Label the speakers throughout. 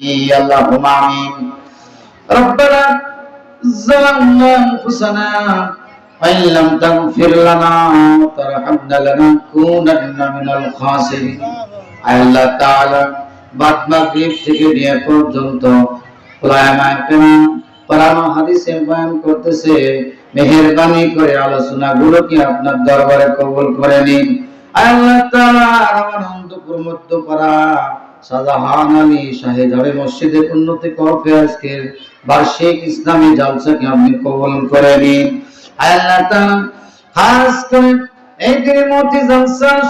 Speaker 1: اللهم آمين ربنا ظلمنا أنفسنا وإن لم تغفر لنا وترحمنا لنكونن من الخاسرين আল্লাহ তাআলা বাদ মাগরিব থেকে নিয়ে পর্যন্ত উলামায়ে কেরাম কোরআন ও হাদিসে বয়ান করতেছে মেহেরবানি করে আলোচনাগুলো কি আপনার দরবারে কবুল করে নিন আল্লাহ তাআলা আমার অন্তপুর মধ্য করা আজকের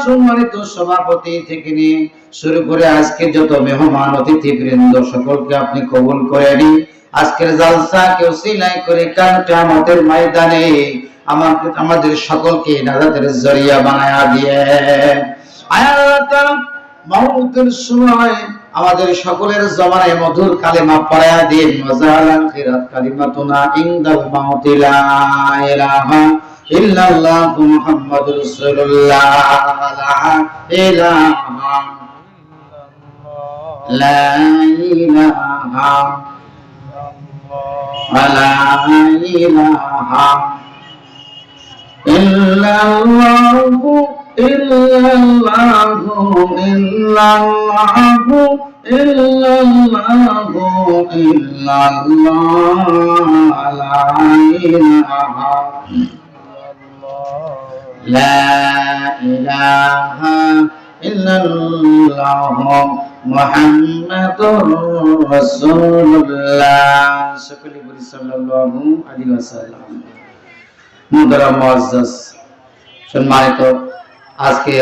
Speaker 1: সম্মানিত সভাপতি থেকে নিয়ে শুরু করে আজকে যত মেহমান অতিথি বৃন্দ সকলকে আপনি কবুল করে নিন। আজকের জালসা কেউ সিলাই করে কাল আমাদের ময়দানে আমার, আমাদের সকলকে নাজাতের জরিয়া বানায়া দিয়ে। আল্লাহ মাহমুদের সময় আমাদের সকলের জমানায় মধুর কালেমা পড়ায় দিন। মজালান খিরাত কালিমাতুনা ইনদাল মাউতি লা ইলাহা ইল্লাল্লাহু মুহাম্মাদুর রাসূলুল্লাহ। লা ইলাহা ইল্লাল্লাহ। লা ইলাহা ইল্লাল্লাহু ইল্লাল্লাহু ইল্লাল্লাহু ইল্লাল্লাহু ইল্লাল্লাহ লা ইলাহা লা ইলাহা ইল্লাল্লাহ মুহাম্মাদুর রাসূলুল্লাহ। সকলে বলি সাল্লাল্লাহু আলাইহি ওয়াসাল্লাম। সম্মানিত আজকে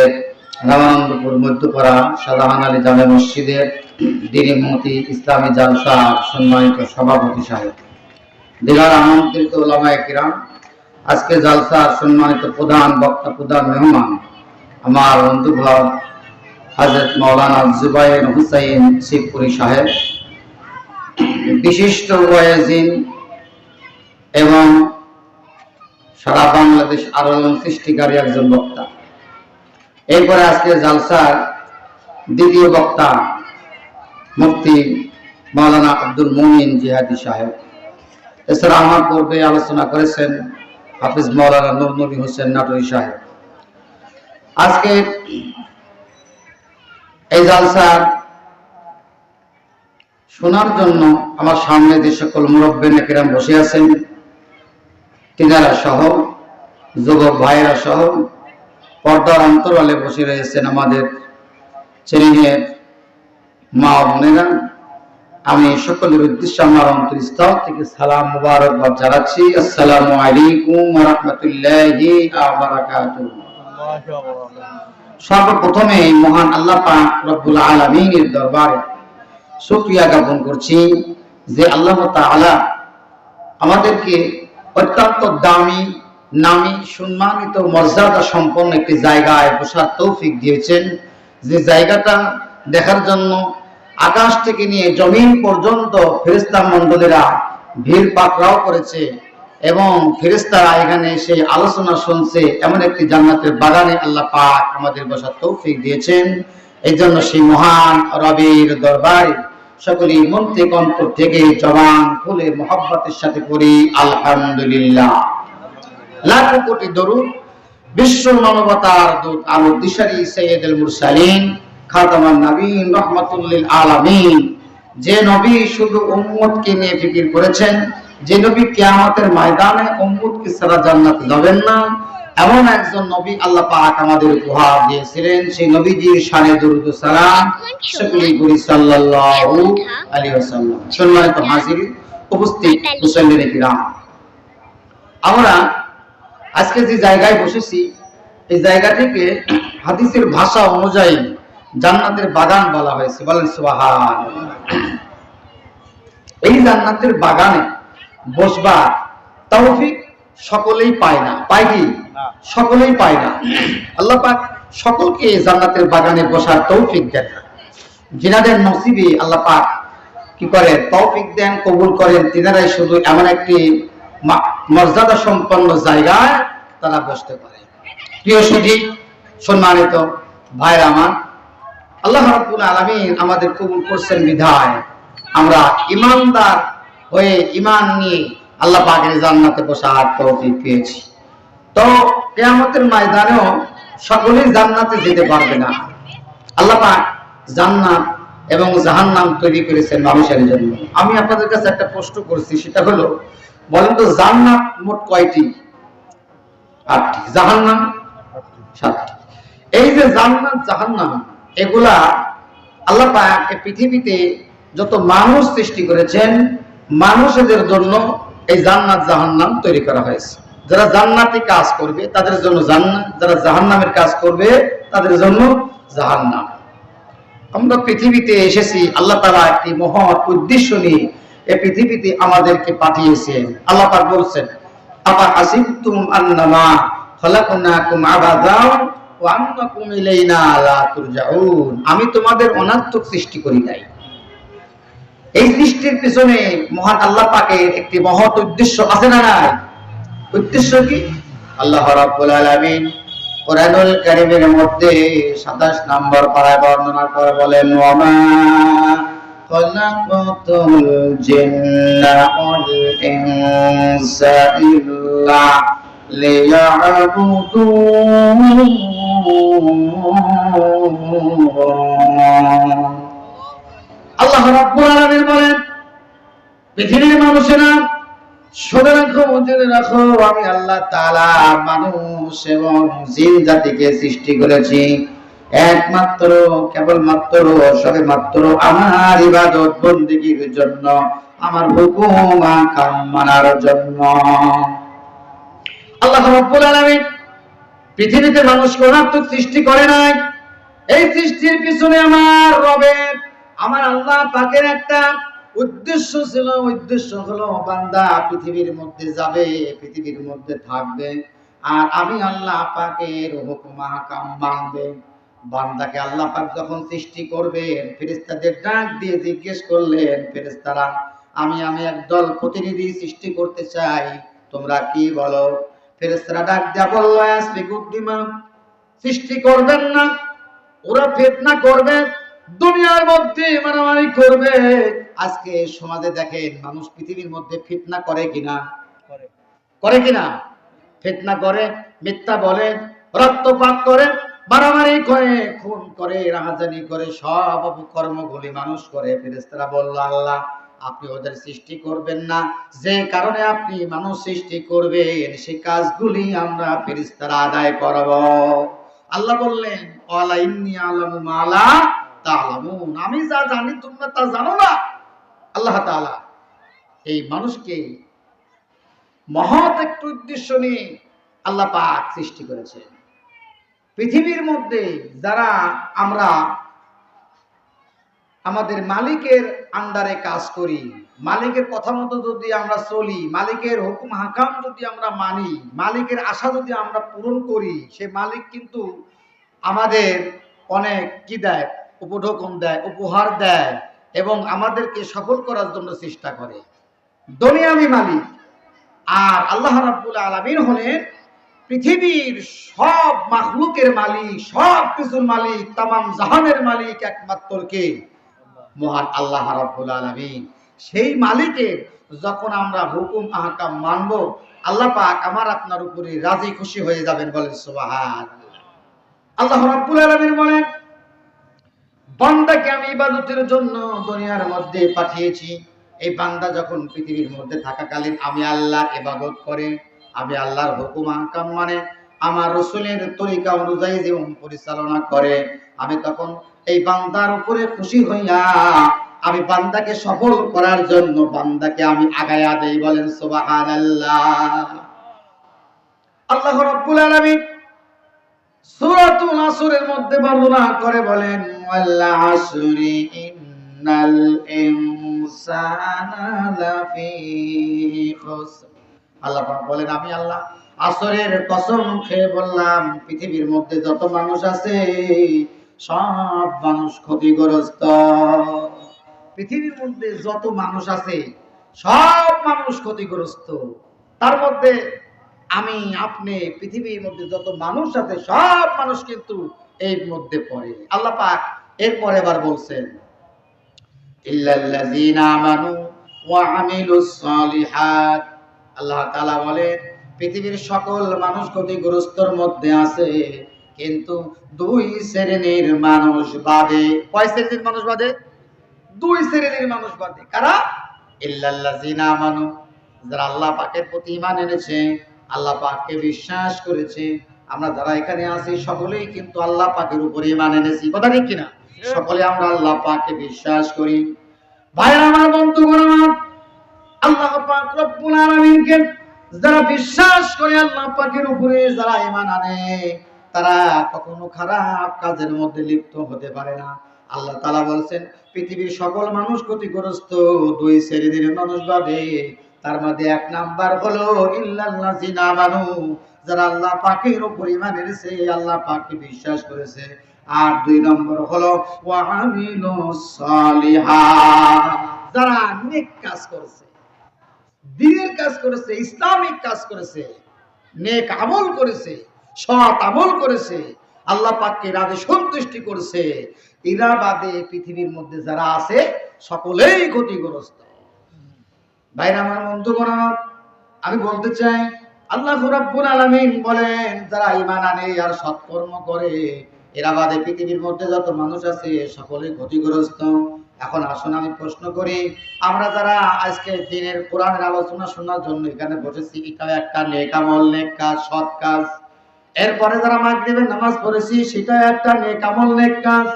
Speaker 1: রামানন্দপুর মধ্যপাড়া সাধারণ আলী জামে মসজিদের দিনী মতি ইসলামী জালসা সম্মানিত সভাপতি সাহেব। দিলার আমন্ত্রিত ওলামায়ে কিরাম, আজকে জালসার সম্মানিত প্রধান বক্তা, প্রধান মেহমান আমার বন্ধু ভাব হজরত মৌলানা জুবাইর হুসাইন শিবপুরি সাহেব, বিশিষ্ট ওয়াজিন এবং সারা বাংলাদেশ আলোড়ন সৃষ্টিকারী একজন বক্তা। এরপরে আজকে জালসার দ্বিতীয় বক্তা মুফতি মাওলানা আব্দুল মুমিন জিহাদি সাহেব। এছাড়া আমার পূর্বে আলোচনা করেছেন হাফিজ মাওলানা নুর নবী হোসেন নাটুরি সাহেব। আজকে এই জালসার শোনার জন্য আমার সামনে যে সকল মুরব্বেন কেরাম বসে আছেন তিনারা সহ, যুবক ভাইয়েরা সহ পর্দার অন্তরালে বসে রয়েছেন আমাদের ছেলেমেয়ের মা বোনেরা। আমি সকলের উদ্দেশ্যে আমার অন্তরস্থল থেকে সালাম মুবারকবাদ জানাচ্ছি। আসসালামু আলাইকুম রাহমাতুল্লাহি সর্বপ্রথমে মহান আল্লাহ পাক রব্বুল আলামিনের দরবারে শুকরিয়া জ্ঞাপন করছি যে আল্লাহ তাআলা আমাদেরকে অত্যন্ত দামি, নামি, সম্মানিত মর্যাদা সম্পন্ন একটি জায়গায় বসার তৌফিক দিয়েছেন। যে জায়গাটা দেখার জন্য আকাশ থেকে নিয়ে জমিন পর্যন্ত ফেরেস্তা মন্ডলীরা ভিড় পাকড়াও করেছে এবং ফেরেস্তারা এখানে এসে আলোচনা শুনছে। এমন একটি জান্নাতের বাগানে আল্লাহ পাক আমাদের বসার তৌফিক দিয়েছেন। এই জন্য সেই মহান রবির দরবারে সকলেই মন থেকে অন্তর থেকে জবান খুলে মোহাব্বতের সাথে করি আলহামদুলিল্লাহ। লাখ কোটি দরুদ, বিশ্ব মানবতার দূত আলো দিশারি সৈয়দুল মুরসালিন, খাতামান নবীন রহমাতুল্লিল আলামিন। যে নবী শুধু উম্মতকে নিয়ে ফিকির করেছেন, যে নবী কিয়ামতের ময়দানে উম্মতকে সারা জান্নাতে যাবেন না এমন একজন নবী আল্লাহ পাক আমাদের উপহার দিয়েছিলেন, সেই নবীজির শানে দরুদ সালাম, সকলেই করি সাল্লাল্লাহু আলাইহি ওয়াসাল্লাম। সম্মানিত হাজির উপস্থিত মুসল্লিরা কিরাম। আমরা আজকে যে জায়গায় বসেছি, এই জায়গাটিকে হাদিসের ভাষা অনুযায়ী জান্নাতের বাগান বলা হয়েছে। বলেন সুবহান এই জান্নাতের বাগানে বসবার তৌফিক সকলেই পায় না। পায় কি? সকলেই পায় না। আল্লাহ পাক সকলকে জান্নাতের বাগানে বসার তৌফিক দেন যিনাদের নসিবে আল্লাহ পাক কি করেন তৌফিক দেন কবুল করেন। তিনারাই শুধু এমন একটি মর্যাদা সম্পন্ন জায়গায় তারা বসতে পারে। প্রিয় সুধী সম্মানিত ভাইরা আমার আল্লাহ রাব্বুল আলামিন আমাদের কবুল করছেন বিধায় আমরা ইমানদার হয়ে ইমান নিয়ে আল্লাহ পাকের জান্নাতে বসার তৌফিক পেয়েছি। তো কেয়ামতের ময়দানেও সকলেই জান্নাতে যেতে পারবে না। আল্লাহ পাক জান্নাত এবং জাহান্নাম তৈরি করেছেন মানুষের জন্য। আমি আপনাদের কাছে একটা প্রশ্ন করছি, সেটা হলো, বলেন তো জান্নাত মোট কয়টি? আটটি। জাহান্নাম সাতটি। এই যে জান্নাত, জাহান্নাম, এগুলা আল্লাহ পাক পৃথিবীতে যত মানুষ সৃষ্টি করেছেন, মানুষদের জন্য এই জান্নাত জাহান্নাম তৈরি করা হয়েছে। যারা জান্নাতি কাজ করবে, তাদের জন্য জান্নাত, যারা জাহান্নামের কাজ করবে, তাদের জন্য জাহান্নাম। আমরা পৃথিবীতে এসেছি, আল্লাহ তাআলা একটি মহৎ উদ্দেশ্য নিয়ে এই পৃথিবীতে আমাদেরকে পাঠিয়েছেন। আল্লাহ পাক বলছেন, আফা হাসিবতুম আন্নামা খলাকনাকুম আবাদাও ওয়া ইলাইনা লা তুরজাউন? আমি তোমাদের অনার্থক সৃষ্টি করি নাই। এই সৃষ্টির পিছনে মহান আল্লাহ পাকের একটি মহৎ উদ্দেশ্য আছে না নাই? উদ্দেশ্য কি? আল্লাহ রাব্বুল আলামিন কোরআনুল কারীমের মধ্যে 27 নম্বর পারায় বর্ণনা করে বলেন ওয়ামা খলাকাতুল জিন্না ওয়াল ইনসা ইল্লা লিয়াবুদুন আল্লাহ রাব্বুল আলামিন বলেন, পৃথিবীর মানুষেরা শুনে রাখো জেনে রাখো, আমি আল্লাহ তাআলা মানুষ এবং জিন জাতিকে সৃষ্টি করেছি। একমাত্র, কেবলমাত্র সবে মাত্র আমার ইবাদত বন্দিগির জন্য, আমার হুকুম আকাম মানার জন্য। আল্লাহ রাব্বুল আলামিন পৃথিবীতে মানুষকে অনাত্মক সৃষ্টি করে নাই। এই সৃষ্টির পিছনে আমার রবের আমার আল্লাহ পাকের একটা উদ্দেশ্য ছিল, উদ্দেশ্য হলো বান্দা পৃথিবীর মধ্যে যাবে, পৃথিবীর মধ্যে থাকবে, আর আমি আল্লাহ পাকের হুকুম হাকাম মানবে। বান্দাকে আল্লাহ পাক যখন সৃষ্টি করবেন, ফেরেশতাদের ডাক দিয়ে জিজ্ঞেস করলেন, ফেরেশতারা, আমি আমি একদল প্রতিনিধি সৃষ্টি করতে চাই, তোমরা কি বলো? ফেরেশতারা ডাক দেয়া বলল সৃষ্টি করবেন না, ওরা ফেতনা করবে দুনিয়ার মধ্যে মারামারি করবে। আজকে সমাজে দেখেন মানুষ পৃথিবীর মধ্যে ফিতনা করে কিনা? করে। কিনা? ফিতনা করে মিথ্যা বলে রক্তপাত করে মারামারি করে খুন করে রাহাজানি করে সব কর্মগুলি মানুষ করে ফেরেশতারা বলল আল্লাহ আপনি ওদের সৃষ্টি করবেন না। যে কারণে আপনি মানুষ সৃষ্টি করবেন সেই কাজগুলি আমরা ফেরেশতারা আদায় করব। আল্লাহ বললেন ওয়ালা ইন্নী আলামু মালা আমি যা জানি তোমরা তা জানো না। আল্লাহ এই মানুষকে মহৎ একটু উদ্দেশ্য নিয়ে আল্লাহ পাক সৃষ্টি পৃথিবীর মধ্যে যারা আমরা আমাদের মালিকের আন্ডারে কাজ করি, মালিকের কথা মতো যদি আমরা চলি, মালিকের হুকুম হাকাম যদি আমরা মানি, মালিকের আশা যদি আমরা পূরণ করি, সে মালিক কিন্তু আমাদের অনেক কি দেয়? উপঢৌকন দেয়, উপহার দেয় এবং আমাদেরকে সফল করার জন্য চেষ্টা করে। দুনিয়ামি মালিক। আর আল্লাহ রাব্বুল আলামিন হলেন পৃথিবীর সব মাখলুকের মালিক, সব কিছুর মালিক, তামাম জাহানের মালিক একমাত্র কে? মহান আল্লাহ রাব্বুল আলামিন। সেই মালিকের যখন আমরা হুকুম, আহকাম মানব, আল্লাহ পাক আমার আপনার উপরে রাজি খুশি হয়ে যাবেন বলেন সুবহান আল্লাহ রাব্বুল আলামিন বলেন বান্দাকে আমি ইবাদতের জন্য দুনিয়ার মধ্যে পাঠিয়েছি। এই বান্দা যখন পৃথিবীর মধ্যে থাকাকালীন আমি আল্লাহর ইবাদত করে, আমি আল্লাহর হুকুম আহকাম মানে আমার রসুলের তরিকা অনুযায়ী জীবন পরিচালনা করে, আমি তখন এই বান্দার উপরে খুশি হইয়া আমি বান্দাকে সফল করার জন্য বান্দাকে আমি আগায়া দেই বলেন, সুবহানাল্লাহ। আল্লাহ রাব্বুল আলামিন মধ্যে বর্ণনা করে বলেন আল্লাহ বলেন, আমি আল্লাহ আসরের কসম খেয়ে বললাম, পৃথিবীর মধ্যে যত মানুষ আছে, সব মানুষ ক্ষতিগ্রস্ত। পৃথিবীর মধ্যে যত মানুষ আছে, সব মানুষ ক্ষতিগ্রস্ত। তার মধ্যে আমি আপনি পৃথিবীর মধ্যে যত মানুষ আছে, সব মানুষ কিন্তু এর মধ্যে পড়ে। আল্লাহ পাক এরপর এবার বলছেন আল্লাহ তাআলা বলেন, পৃথিবীর সকল মানুষ ক্ষতিগ্রস্তর মধ্যে আছে, কিন্তু দুই শ্রেণির মানুষ বাদে। কয় শ্রেণির মানুষ বাদে? দুই শ্রেণির মানুষ বাদে। কারা? ইল্লাল্লাযীনা আমানু, যারা আল্লাহ পাকের প্রতি ইমান এনেছে। আল্লাহ পাককে বিশ্বাস করেছে। আমরা যারা এখানে আছি সকলেই কিন্তু আল্লাহ পাকের উপরে ঈমান এনেছি। কথা ঠিক কিনা? সকলে আমরা আল্লাহ পাককে বিশ্বাস করি। ভাইরা আমার বন্ধুগণ আমার আল্লাহ পাক রব্বুল আলামিনকে যারা বিশ্বাস করে আল্লাহ পাকের উপরে যারা ঈমান আনে তারা কখনো খারাপ কাজের মধ্যে লিপ্ত হতে পারে না। আল্লাহ তাআলা বলছেন পৃথিবীর সকল মানুষ ক্ষতিগ্রস্ত দুই শ্রেণির মানুষ বাদে তার মধ্যে এক নাম্বার হলো, ইল্লাল্লাযিনা যারা আল্লাহ পাকের উপর ঈমান এনেছে, আল্লাহ পাককে বিশ্বাস করেছে। আর দুই নম্বর হলো যারা নেক কাজ করেছে, দিনের কাজ করেছে, ইসলামিক কাজ করেছে, নেক আমল করেছে, সৎ আমল করেছে, আল্লাহ পাককে রাজে সন্তুষ্টি করেছে। এরা বাদে পৃথিবীর মধ্যে যারা আছে, সকলেই ক্ষতিগ্রস্ত। ভাইরা আমার বন্ধুগণ আমার, আমি বলতে চাই আল্লাহ রাব্বুল আলামিন বলেন যারা ঈমান আনে আর সৎকর্ম করে এরা বাদে পৃথিবীর মধ্যে যত মানুষ আছে সকলে ক্ষতিগ্রস্ত। এখন আসুন আমি প্রশ্ন করি আমরা যারা আজকে দিনের কোরআনের আলোচনা শোনার জন্য এখানে বসেছি এটাও একটা নেক আমল নেক কাজ সৎ কাজ। এরপরে যারা মাগরিবের নামাজ পড়েছি সেটাও একটা নেকামল নেক কাজ।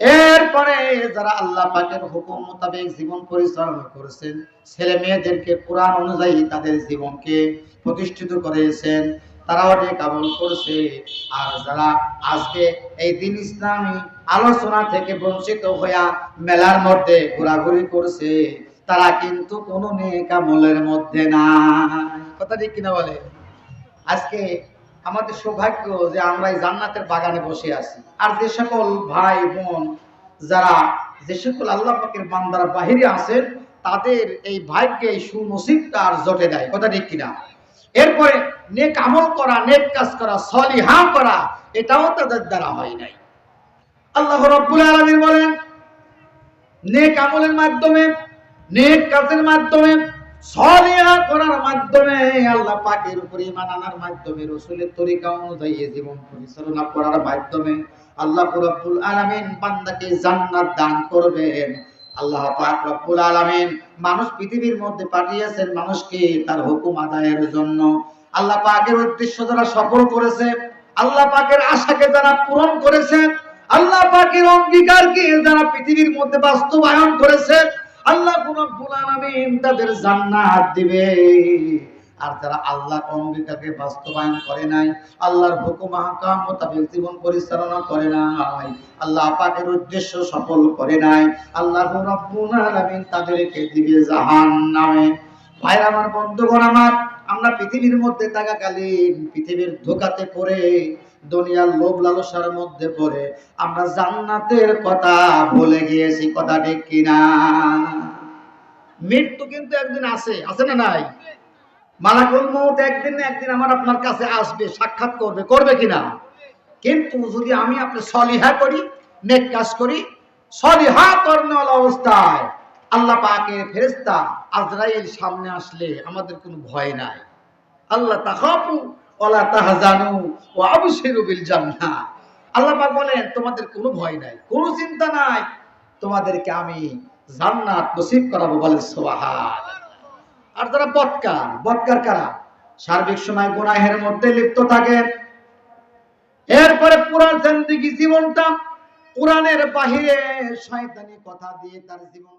Speaker 1: এরপরে যারা আল্লাহ পাকের হুকুম মোতাবেক জীবন পরিচালনা করেছেন, ছেলে মেয়েদেরকে কোরআন অনুযায়ী তাদের জীবনকে প্রতিষ্ঠিত করেছেন তারা অনেক আমল করছে। আর যারা আজকে এই দিন ইসলামী আলোচনা থেকে বঞ্চিত হইয়া মেলার মধ্যে ঘোরাঘুরি করছে, তারা কিন্তু কোনো নেক আমলের মধ্যে না কথা ঠিক কিনা বলে? আজকে আমাদের সৌভাগ্য যে আমরা এই জান্নাতের বাগানে বসে আছি। আর যে সকল ভাই, বোন যারা, যে সকল আল্লাহ পাকের বান্দারা বাহিরে আছেন, তাদের এই ভাগ্যে এই সুনসিবটা আর জটে দেয় কথা ঠিক কিনা? এরপরে নেক আমল করা, নেক কাজ করা, সলিহা করা, এটাও তাদের দ্বারা হয় নাই। আল্লাহ রব্বুল আলামিন বলেন, নেক আমলের মাধ্যমে, নেক কাজের মাধ্যমে সলিহা করার মাধ্যমে আল্লাহ পাকের উপরে ঈমান আনার মাধ্যমে, রসুলের তরিকা অনুযায়ী জীবন পরিচালনা করার মাধ্যমে আল্লাহ রব্বুল আলামিন বান্দাকে জান্নাত দান করবেন। আল্লাহ পাক রব্বুল আলামিন মানুষ পৃথিবীর মধ্যে পাঠিয়েছেন মানুষকে তার হুকুম আদায়ের জন্য। আল্লাহ পাকের উদ্দেশ্য যারা সফল করেছে, আল্লাহ পাকের আশাকে যারা পূরণ করেছে, আল্লাহ পাকের অঙ্গীকারকে যারা পৃথিবীর মধ্যে বাস্তবায়ন করেছে আল্লাহ রব্বুল আলামিন তাদের জান্নাত দিবে। আর যারা আল্লাহর অঙ্গীকারকে বাস্তবায়ন করে নাই, আল্লাহর হুকুম হাকাম মোতাবেক জীবন পরিচালনা করে নাই, আল্লাহ পাকের উদ্দেশ্য সফল করে নাই, আল্লাহ রব্বুল আলামিন তাদেরকে দিবে জাহান নামে ভাই আমার বন্ধুগণ, আমার আমরা পৃথিবীর মধ্যে থাকাকালীন, পৃথিবীর ধোকাতে পড়ে, দুনিয়ার লোভ লালসার মধ্যে পড়ে, আমরা জান্নাতের কথা ভুলে গিয়েছি, কথা ঠিক কিনা? মৃত্যু কিন্তু একদিন আছে আছে না নাই? মালাকুল মৌত একদিন না একদিন আমার আপনার কাছে আসবে, সাক্ষাৎ করবে করবে কিনা? কিন্তু যদি আমি আপনি সলিহা করি, নেক কাজ করি, সলিহা কর্মওয়ালা অবস্থায় আল্লাহ পাকের ফেরেস্তা আজরাইল সামনে আসলে আমাদের কোনো ভয় নাই। আল্লাহ তাহাফু ওলা তাহাজানু ও আবশিরু বিল জান্নাহ। আল্লাহ পাক বলেন, তোমাদের কোনো ভয় নাই, কোনো চিন্তা নাই। তোমাদেরকে আমি জান্নাত নসিব করাবো বলে সুবহান। আর যারা বৎকার বৎকার কারা? সার্বিক সময় গুনাহের মধ্যে লিপ্ত থাকে। এরপরে পুরান জিন্দগি জীবনটা কোরআনের বাহিরে শয়তানি কথা দিয়ে তার জীবন